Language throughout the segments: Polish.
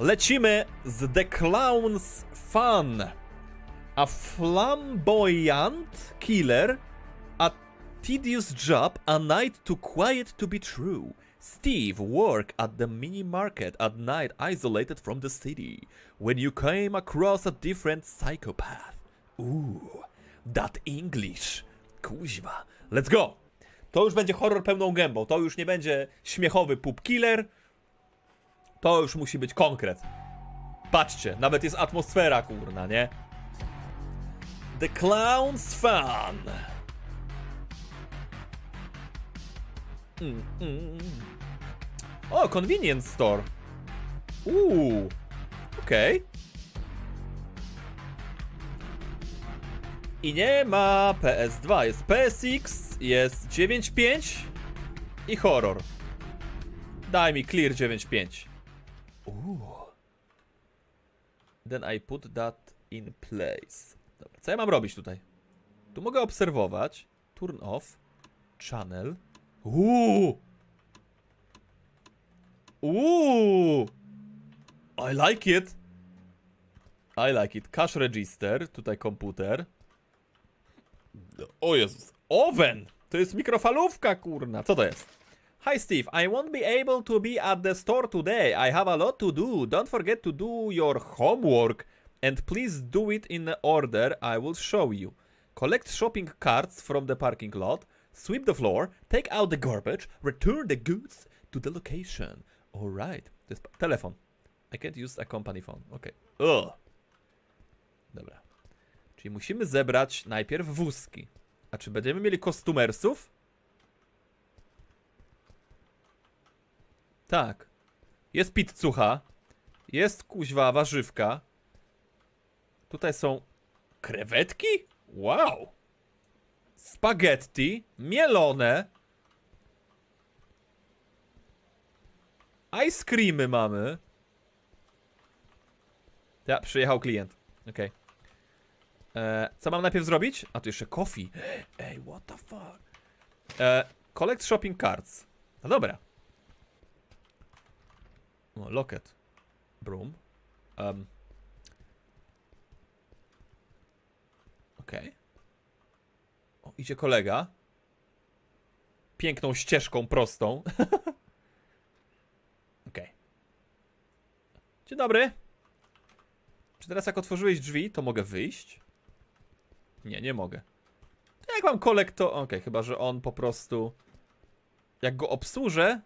Lecimy z The Clown's Fun. A flamboyant killer, a tedious job, a night too quiet to be true. Steve work at the mini market at night isolated from the city when you came across a different psychopath. Ooh, that English. Kuźwa. Let's go. To już będzie horror pełną gębą. To już nie będzie śmiechowy pup killer. To już musi być konkret. Patrzcie, nawet jest atmosfera, kurna, nie? The Clown's Fun. Mm, mm. O, convenience store. Uuu. Okej. I nie ma PS2, jest PSX, jest 9.5 i horror. Daj mi clear 9.5. Uuu. Then I put that in place. Dobra, co ja mam robić tutaj? Tu mogę obserwować. Turn off. Channel. Uuu. Uuu. I like it. I like it. Cash register. Tutaj komputer. O Jezus. Oven! To jest mikrofalówka, kurna. Co to jest? Hi Steve, I won't be able to be at the store today. I have a lot to do. Don't forget to do your homework. And please do it in the order I will show you. Collect shopping carts from the parking lot. Sweep the floor. Take out the garbage. Return the goods to the location. Alright. Telefon. I can't use a company phone. Okay. Ugh. Dobra. Czyli musimy zebrać najpierw wózki. A czy będziemy mieli kostumersów? Tak. Jest pizzucha. Jest kuźwa warzywka. Tutaj są krewetki? Wow. Spaghetti. Mielone. Ice creamy mamy. Ja, przyjechał klient. Okej. E, co mam najpierw zrobić? A tu jeszcze coffee. Ej, what the fuck? E, collect shopping carts. No dobra. O, locket. Broom. Um. Okej. O, idzie kolega. Piękną ścieżką prostą. Okej. Dzień dobry. Czy teraz jak otworzyłeś drzwi, to mogę wyjść? Nie, nie mogę. Jak mam kolek, to... Okej, chyba, że on po prostu... Jak go obsłużę...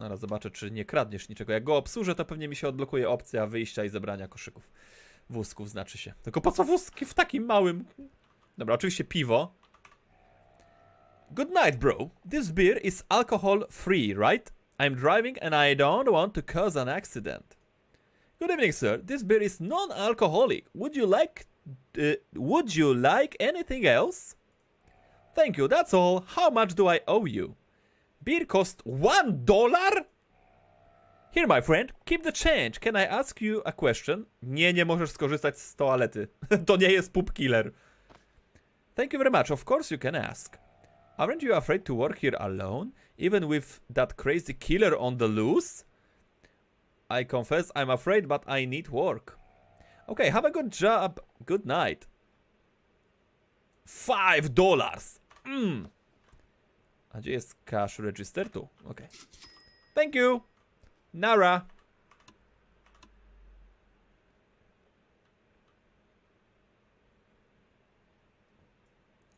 Zaraz zobaczę, czy nie kradniesz niczego. Jak go obsłużę, to pewnie mi się odblokuje opcja wyjścia i zebrania koszyków. Wózków znaczy się. Tylko po co wózki w takim małym... Dobra, oczywiście piwo. Good night, bro. This beer is alcohol free, right? I'm driving and I don't want to cause an accident. Good evening, sir. This beer is non-alcoholic. Would you like uh, would you like anything else? Thank you. That's all. How much do I owe you? Beer cost one dollar? Here, my friend. Keep the change. Can I ask you a question? Nie, nie możesz skorzystać z toalety. to nie jest killer. Thank you very much. Of course you can ask. Aren't you afraid to work here alone, even with that crazy killer on the loose? I confess I'm afraid, but I need work. Okay, have a good job. Good night. Five dollars. Mm. A gdzie jest cash register? Tu. Okay. Thank you. Nara.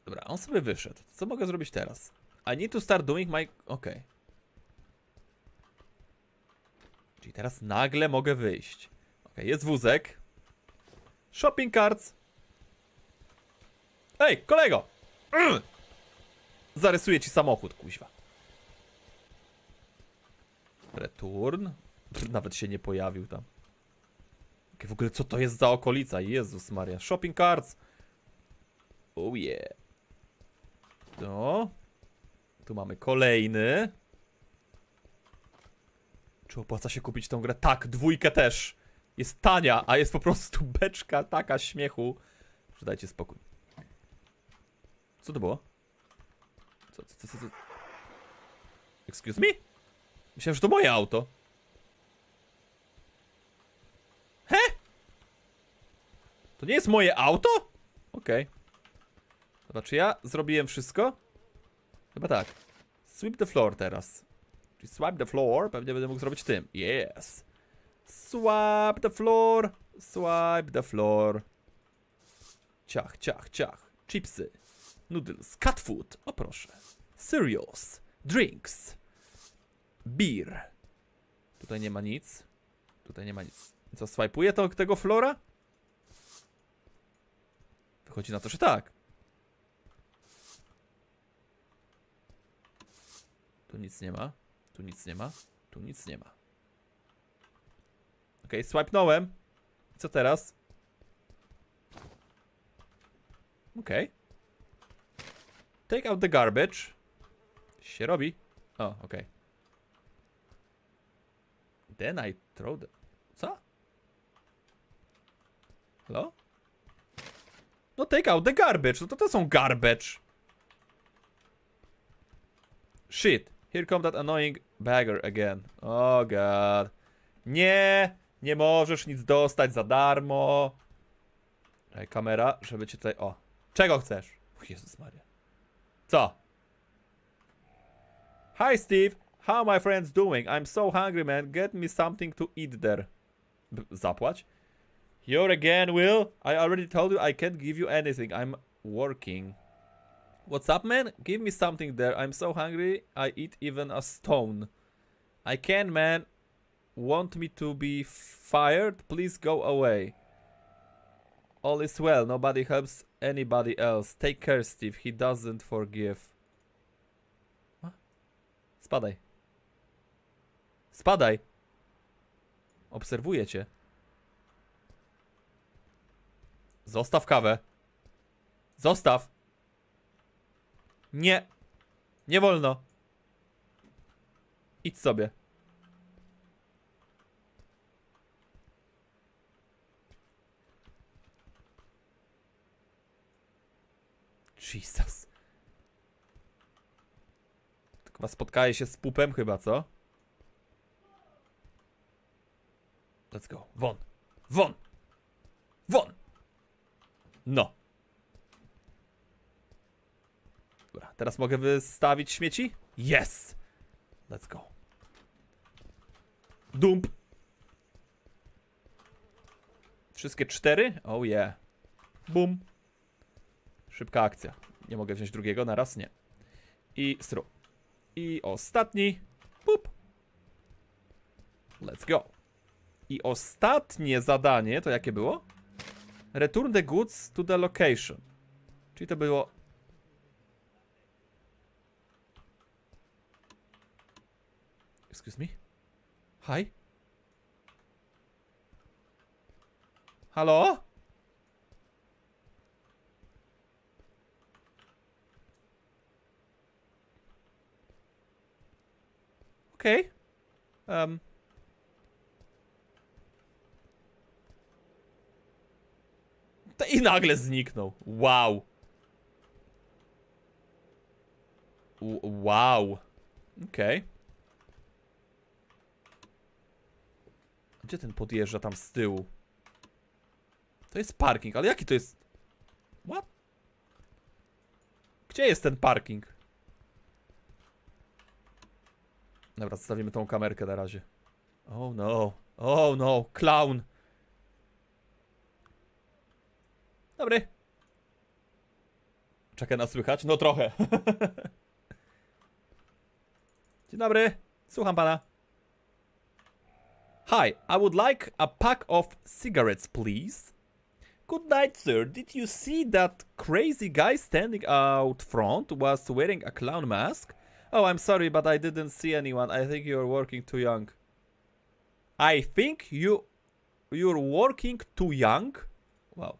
Dobra, on sobie wyszedł. Co mogę zrobić teraz? I need to start doing my... Okej. Czyli teraz nagle mogę wyjść. Ok, jest wózek. Shopping carts. Ej, kolego! Zarysuję ci samochód, kuźwa. Return. Nawet się nie pojawił tam. W ogóle co to jest za okolica? Jezus Maria. Shopping carts. Oh yeah. No. Tu mamy kolejny. Czy opłaca się kupić tą grę? Tak, dwójkę też. Jest tania, a jest po prostu beczka taka śmiechu, że spokój. Co to było? Co, co, co, co? Excuse me? Myślałem, że to moje auto. He? To nie jest moje auto? Okej. Okay. Znaczy Dobra, ja zrobiłem wszystko? Chyba tak. Sweep the floor teraz. Czyli swipe the floor, pewnie będę mógł zrobić tym. Yes. Swipe the floor. Swipe the floor. Ciach, ciach, ciach. Chipsy. Noodles. Cat food. O proszę. Cereals. Drinks. Beer. Tutaj nie ma nic. Tutaj nie ma nic. Co, swajpuję to, tego flora? Wychodzi na to, że tak. Tu nic nie ma. Tu nic nie ma. Tu nic nie ma. Okay, swipenąłem. Co teraz? Okej. Take out the garbage. Się robi. O, okej. Okay. Then I throw the... Co? Hello? No take out the garbage. No to to są garbage. Shit. Here come that annoying bagger again. Oh god. Nie! Nie możesz nic dostać za darmo. Kamera, żeby cię tutaj... O. Czego chcesz? Jezus Maria. Co? Hi Steve. How my friends doing? I'm so hungry man. Get me something to eat there. B zapłać. You're again, Will? I already told you I can't give you anything. I'm working. What's up, man? Give me something there. I'm so hungry. I eat even a stone. I can, man. Want me to be fired? Please go away. All is well. Nobody helps anybody else. Take care, Steve. He doesn't forgive. Spadaj. Spadaj. Obserwuję cię. Zostaw kawę. Zostaw. Nie. Nie wolno. Idź sobie. Jesus. Chyba spotkaje się z pupem chyba, co? Let's go. Won. Won. Won. No. Dobra, teraz mogę wystawić śmieci? Yes! Let's go. Dump. Wszystkie cztery? Oh yeah. Bum. Szybka akcja. Nie mogę wziąć drugiego na raz, nie. I stru. I ostatni. Pup. Let's go. I ostatnie zadanie, to jakie było? Return the goods to the location. Czyli to było... Excuse me? Hi? Halo? Okay. Um. I nagle zniknął. Wow. Wow. Okej. Okay. Gdzie ten podjeżdża tam z tyłu? To jest parking, ale jaki to jest... What? Gdzie jest ten parking? Dobra, zostawimy tą kamerkę na razie. Oh no. Oh no. Clown. Dobry. Czekaj nas słychać? No trochę. Dzień dobry. Słucham pana. Hi, I would like a pack of cigarettes, please. Good night, sir. Did you see that crazy guy standing out front was wearing a clown mask? Oh, I'm sorry, but I didn't see anyone. I think you're working too young. I think you you're working too young? Wow.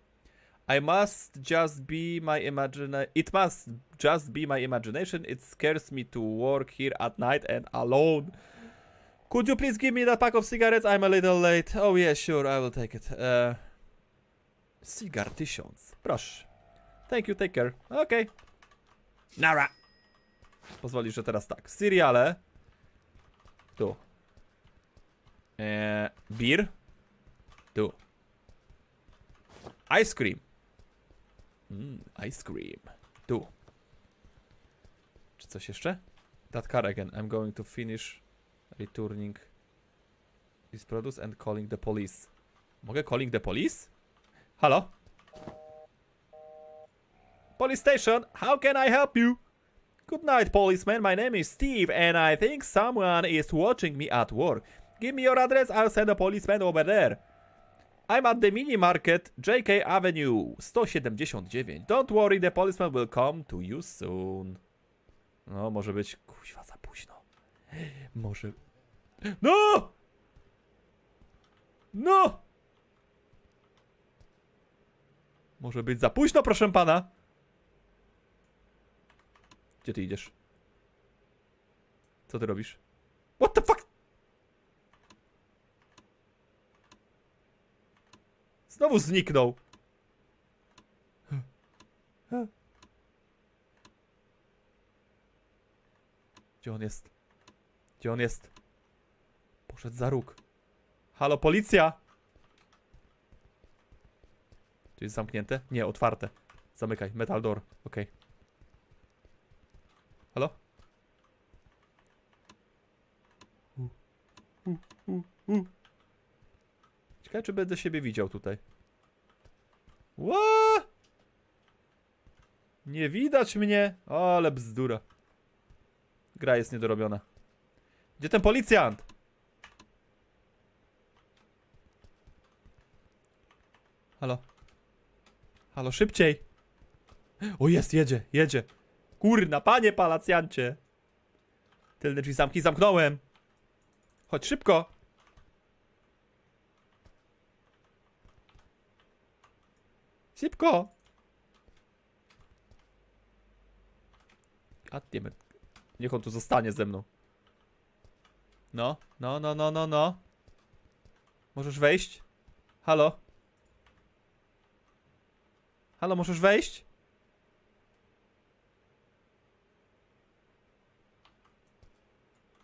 I must just be my imagine it must just be my imagination. It scares me to work here at night and alone. Could you please give me that pack of cigarettes? I'm a little late. Oh yeah, sure, I will take it. Uh, cigar tysiąc. Proszę. Thank you, take care. Okay. Nara. Pozwolisz, że teraz tak. Seriale. Tu. Eee, beer. Tu. Ice cream. Mm, ice cream. Tu. Czy coś jeszcze? That car again. I'm going to finish returning this produce and calling the police. Mogę calling the police? Halo? Police station, how can I help you? Good night, policeman. My name is Steve, and I think someone is watching me at work. Give me your address, I'll send a policeman over there. I'm at the mini market, JK Avenue 179. Don't worry, the policeman will come to you soon. No, może być kuźwa za późno. Może. No! No! Może być za późno, proszę pana. Gdzie ty idziesz? Co ty robisz? What the fuck? Znowu zniknął. Gdzie on jest? Gdzie on jest? Poszedł za róg. Halo, policja! Tu jest zamknięte? Nie, otwarte. Zamykaj, metal door. Okej. Halo? Ciekawe, czy będę siebie widział tutaj. Ła! Nie widać mnie! O, ale bzdura. Gra jest niedorobiona. Gdzie ten policjant? Halo? Halo, szybciej! O, jest, jedzie, jedzie. Kurna, panie palacjancie! Tylne drzwi zamki zamknąłem. Chodź szybko. Szybko. Goddammit. Niech on tu zostanie ze mną. No, no, no, no, no, no. Możesz wejść? Halo? Halo, możesz wejść?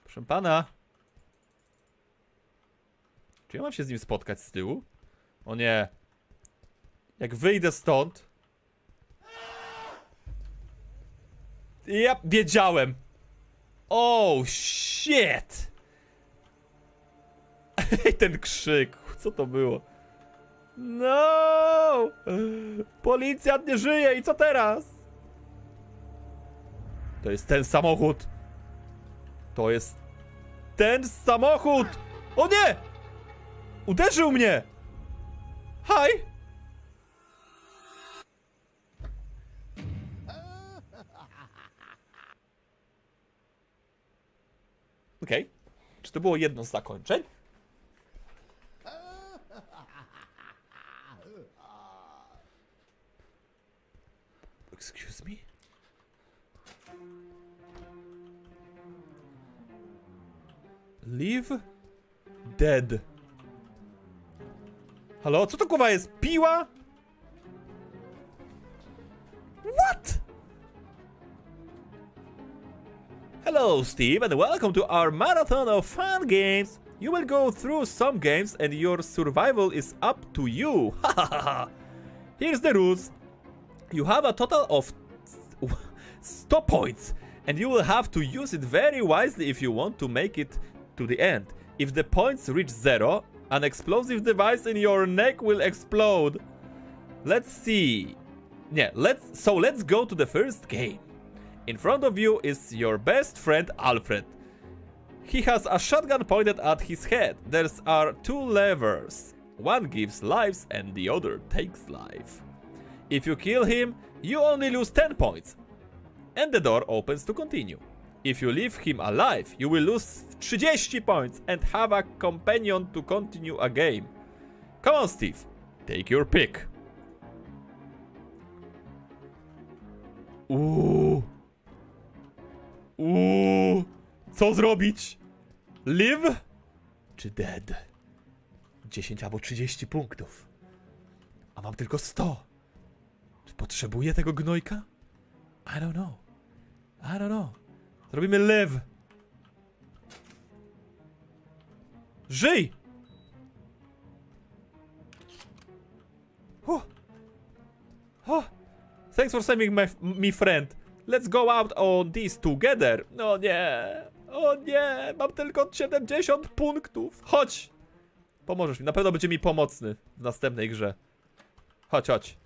Proszę pana. Czy ja mam się z nim spotkać z tyłu? O nie. Jak wyjdę stąd. Ja wiedziałem. Oh shit. Ej, ten krzyk. Co to było? No! Policjant nie żyje i co teraz? To jest ten samochód. To jest ten samochód! O nie! Uderzył mnie! Haj! Okej. Czy to było jedno z zakończeń? Excuse me? Live dead. Halo, co to kurwa jest? Piła? What? Hello, Steve, and welcome to our marathon of fun games. You will go through some games, and your survival is up to you. Here's the rules. You have a total of stop points, and you will have to use it very wisely if you want to make it to the end. If the points reach zero, an explosive device in your neck will explode. Let's see. Yeah, let's so let's go to the first game. In front of you is your best friend Alfred. He has a shotgun pointed at his head. There are two levers. One gives lives and the other takes life. If you kill him, you only lose 10 points. And the door opens to continue. If you leave him alive, you will lose 30 points and have a companion to continue a game. Come on, Steve. Take your pick. Uuu. Uuu. Co zrobić? Live czy dead? 10 albo 30 punktów. A mam tylko 100. Czy potrzebuję tego gnojka? I don't know. I don't know. Zrobimy live. Żyj! Huh. Thanks for saving my, me friend. Let's go out on this together. No nie. O nie, mam tylko 70 punktów. Chodź. Pomożesz mi. Na pewno będzie mi pomocny w następnej grze. Chodź, chodź.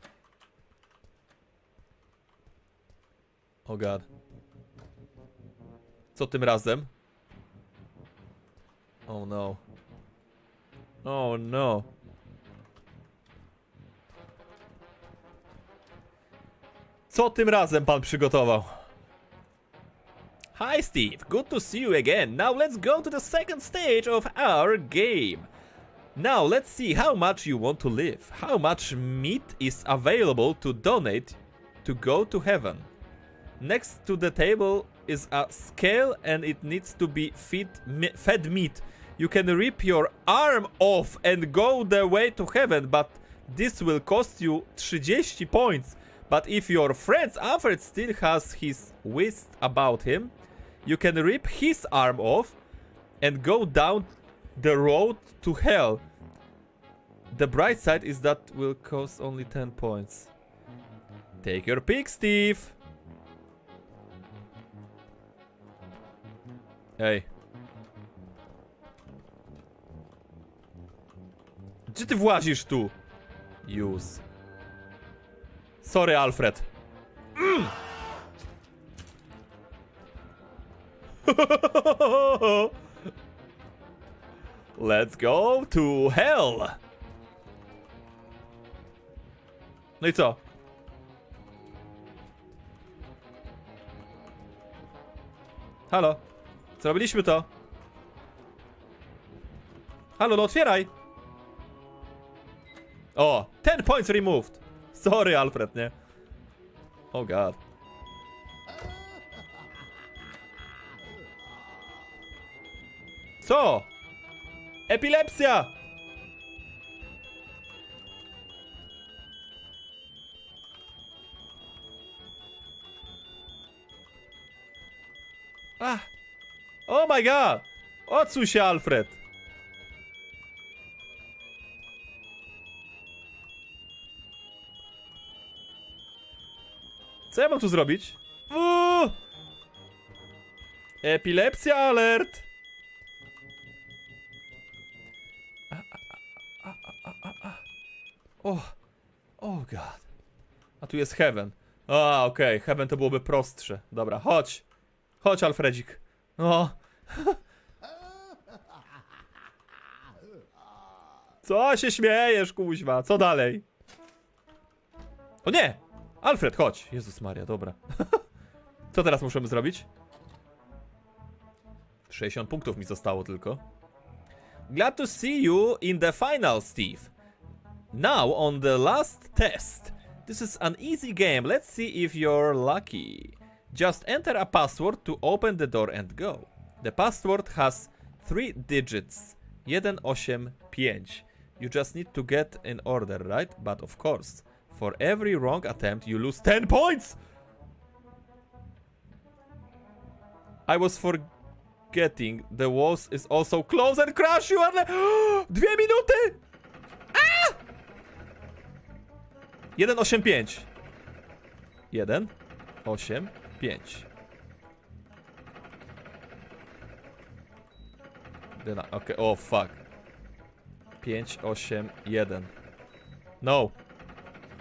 O god. Co tym razem? Oh no. Oh no. Co tym razem pan przygotował? Hi Steve, good to see you again. Now let's go to the second stage of our game. Now let's see how much you want to live. How much meat is available to donate to go to heaven. Next to the table is a scale and it needs to be feed, fed meat. You can rip your arm off and go the way to heaven, but this will cost you 30 points. But if your friend Alfred still has his wits about him, you can rip his arm off and go down the road to hell. The bright side is that will cost only 10 points. Take your pick, Steve. Ej. Gdzie ty włazisz tu? Use. Sorry, Alfred. Mm. Let's go to hell. No i co? Halo? Zrobiliśmy to. Halo, no otwieraj. O, 10 points removed. Sorry, Alfred, nie? Oh god. Co? Epilepsja! Ah! Oh my god! Odsuń się, Alfred! Co ja mam tu zrobić? Uuu! Epilepsja alert! A, a, a, a, a, a, a. O, oh god. A tu jest Heaven. A, okej, Heaven to byłoby prostsze. Dobra, chodź. Chodź, Alfredzik. O. Co się śmiejesz, kuźwa? Co dalej? O nie! Alfred, chodź. Jezus Maria, dobra. Co teraz musimy zrobić? 60 punktów mi zostało tylko. Glad to see you in the final, Steve. Now on the last test. This is an easy game. Let's see if you're lucky. Just enter a password to open the door and go. The password has three digits. 185. You just need to get in order, right? But of course, for every wrong attempt, you lose 10 points! I was forgetting the walls is also close and crash you are le- Dwie minuty! A! 185 1 8 5 Dyna, okej, o fuck 5, 8, 1 No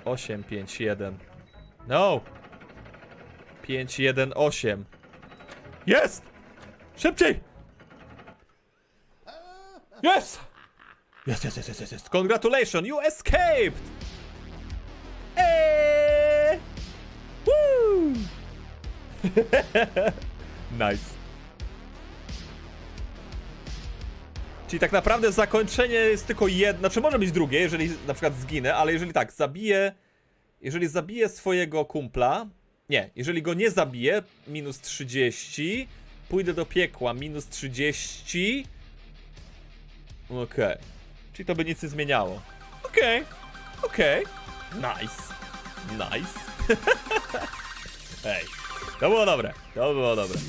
8, 5, 1 No 5, 1, 8 Jest! Szybciej! Yes, yes, yes, yes, yes, yes. Congratulations, you escaped! Eee! Woo! nice. Czyli tak naprawdę zakończenie jest tylko jedno, znaczy może być drugie, jeżeli na przykład zginę, ale jeżeli tak, zabiję, jeżeli zabiję swojego kumpla, nie, jeżeli go nie zabiję, minus 30, pójdę do piekła, minus 30, okej, czyli to by nic nie zmieniało. Okej, okej, nice, nice. Ej, to było dobre, to było dobre.